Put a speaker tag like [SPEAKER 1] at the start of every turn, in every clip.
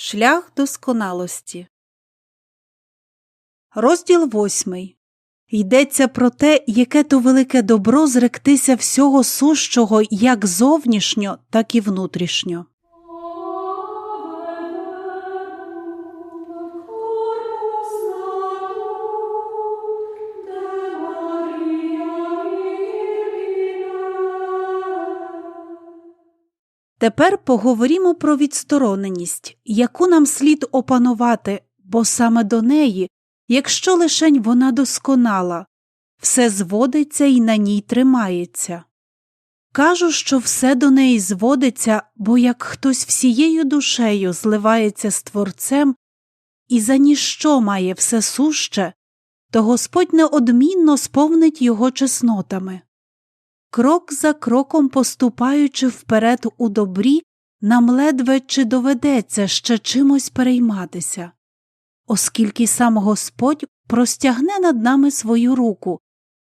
[SPEAKER 1] Шлях досконалості. Розділ восьмий. Йдеться про те, яке то велике добро зректися всього сущого як зовнішньо, так і внутрішньо. Тепер поговоримо про відстороненість, яку нам слід опанувати, бо саме до неї, якщо лишень вона досконала, все зводиться і на ній тримається. Кажу, що все до неї зводиться, бо як хтось всією душею зливається з Творцем і за ніщо має все суще, то Господь неодмінно сповнить його чеснотами. Крок за кроком поступаючи вперед у добрі, нам ледве чи доведеться ще чимось перейматися, оскільки сам Господь простягне над нами свою руку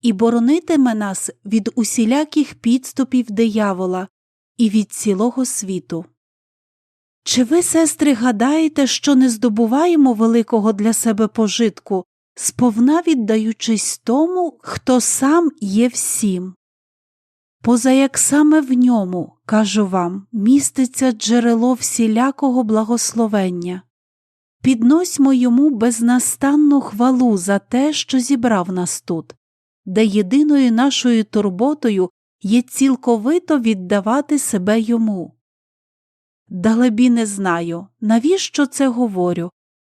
[SPEAKER 1] і боронитиме нас від усіляких підступів диявола і від цілого світу. Чи ви, сестри, гадаєте, що не здобуваємо великого для себе пожитку, сповна віддаючись тому, хто сам є всім? Поза як саме в ньому, кажу вам, міститься джерело всілякого благословення. Підносьмо йому безнастанну хвалу за те, що зібрав нас тут, де єдиною нашою турботою є цілковито віддавати себе йому. Далебі не знаю, навіщо це говорю,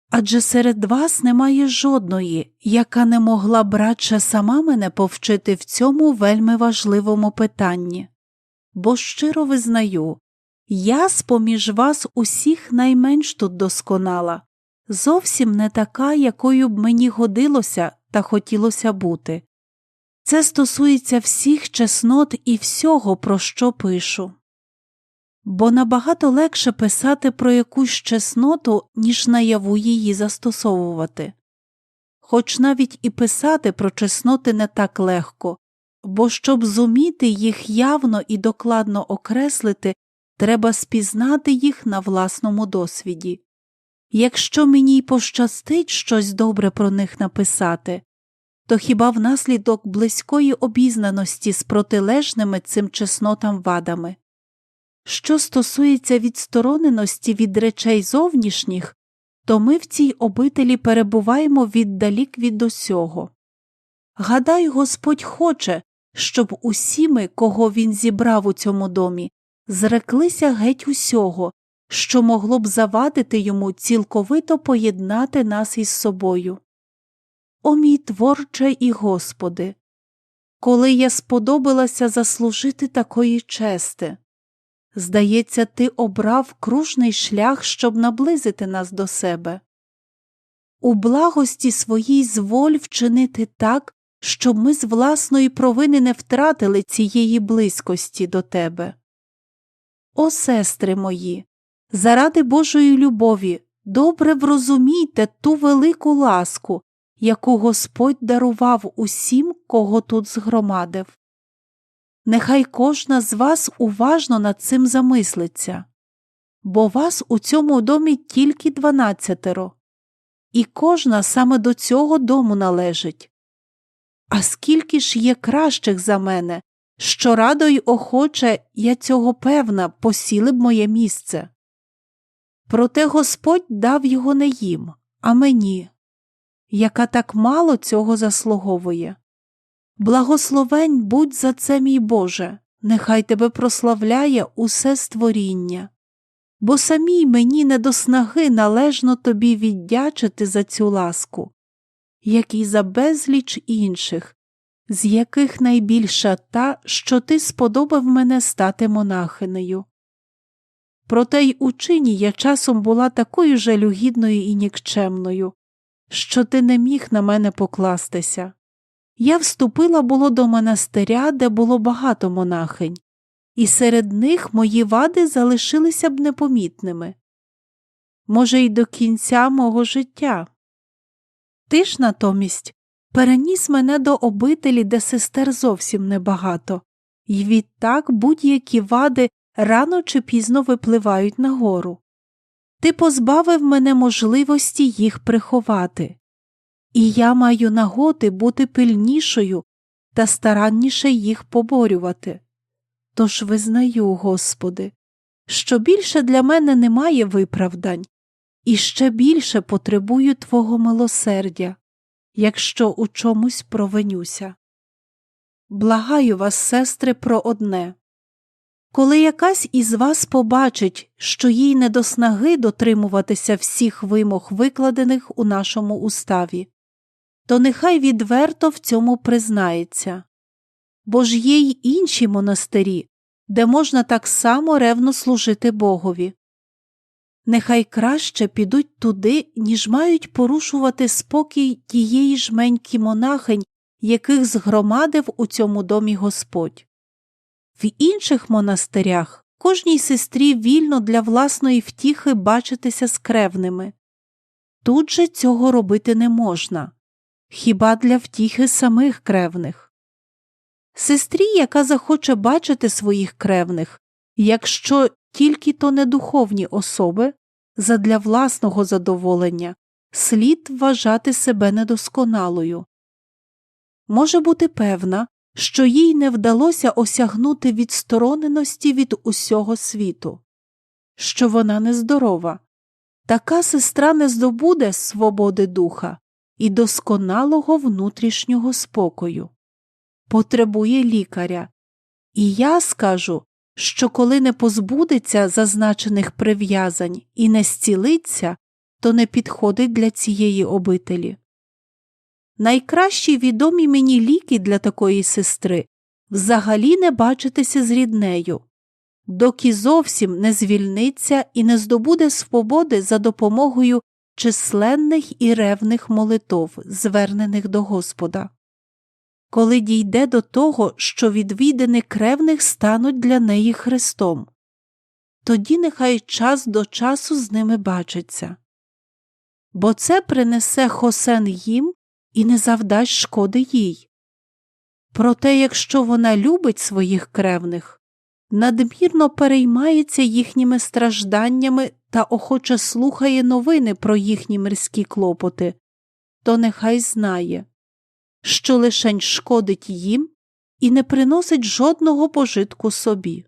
[SPEAKER 1] адже серед вас немає жодної, яка не могла б радше сама мене повчити в цьому вельми важливому питанні. Бо щиро визнаю, я з поміж вас усіх найменш тут досконала, зовсім не така, якою б мені годилося та хотілося бути. Це стосується всіх чеснот і всього, про що пишу бо набагато легше писати про якусь чесноту, ніж наяву її застосовувати. Хоч навіть і писати про чесноти не так легко, бо щоб зуміти їх явно і докладно окреслити, треба спізнати їх на власному досвіді. Якщо мені й пощастить щось добре про них написати, то хіба внаслідок близької обізнаності з протилежними цим чеснотам вадами. Що стосується відстороненості від речей зовнішніх, то ми в цій обителі перебуваємо віддалік від усього. Гадаю, Господь хоче, щоб усі ми, кого він зібрав у цьому домі, зреклися геть усього, що могло б завадити йому цілковито поєднати нас із собою. О мій творче і Господи, коли я сподобалася заслужити такої чести. Здається, ти обрав кружний шлях, щоб наблизити нас до себе. У благості своїй зволь вчинити так, щоб ми з власної провини не втратили цієї близькості до тебе. О, сестри мої, заради Божої любові, добре врозумійте ту велику ласку, яку Господь дарував усім, кого тут згромадив. Нехай кожна з вас уважно над цим замислиться, бо вас у цьому домі тільки дванадцятеро, і кожна саме до цього дому належить. А скільки ж є кращих за мене, що радо й охоче, я цього певна, посіли б моє місце. Проте Господь дав його не їм, а мені, яка так мало цього заслуговує. Благословень будь за це, мій Боже, нехай тебе прославляє усе створіння, бо самій мені не до снаги належно тобі віддячити за цю ласку, як і за безліч інших, з яких найбільша та, що ти сподобав мене стати монахинею. Проте й у чині я часом була такою жалюгідною і нікчемною, що ти не міг на мене покластися. Я вступила було до монастиря, де було багато монахинь, і серед них мої вади залишилися б непомітними. Може, й до кінця мого життя. Ти ж натомість переніс мене до обителі, де сестер зовсім небагато, і відтак будь-які вади рано чи пізно випливають нагору. ти позбавив мене можливості їх приховати, і я маю нагоди бути пильнішою та старанніше їх поборювати. Тож визнаю, Господи, що більше для мене немає виправдань, і ще більше потребую Твого милосердя, якщо у чомусь провинюся. Благаю вас, сестри, про одне. Коли якась із вас побачить, що їй не до снаги дотримуватися всіх вимог, викладених у нашому уставі, то нехай відверто в цьому признається. Бо ж є й інші монастирі, де можна так само ревно служити Богові. Нехай краще підуть туди, ніж мають порушувати спокій тієї жменьки монахинь, яких згромадив у цьому домі Господь. В інших монастирях кожній сестрі вільно для власної втіхи бачитися з кревними. Тут же цього робити не можна, хіба для втіхи самих кревних. Сестрі, яка захоче бачити своїх кревних, якщо тільки то не духовні особи, задля власного задоволення, слід вважати себе недосконалою. Може бути певна, що їй не вдалося осягнути відстороненості від усього світу, що вона нездорова. Така сестра не здобуде свободи духа і досконалого внутрішнього спокою, потребує лікаря. І я скажу, що коли не позбудеться зазначених прив'язань і не зцілиться, то не підходить для цієї обителі. Найкращі відомі мені ліки для такої сестри взагалі не бачитися з ріднею, доки зовсім не звільниться і не здобуде свободи за допомогою численних і ревних молитов, звернених до Господа. Коли дійде до того, що відвідини кревних стануть для неї Христом, тоді нехай час до часу з ними бачиться. Бо це принесе хосен їм і не завдасть шкоди їй. Проте, якщо вона любить своїх кревних, надмірно переймається їхніми стражданнями та охоче слухає новини про їхні мирські клопоти, то нехай знає, що лишень шкодить їм і не приносить жодного пожитку собі.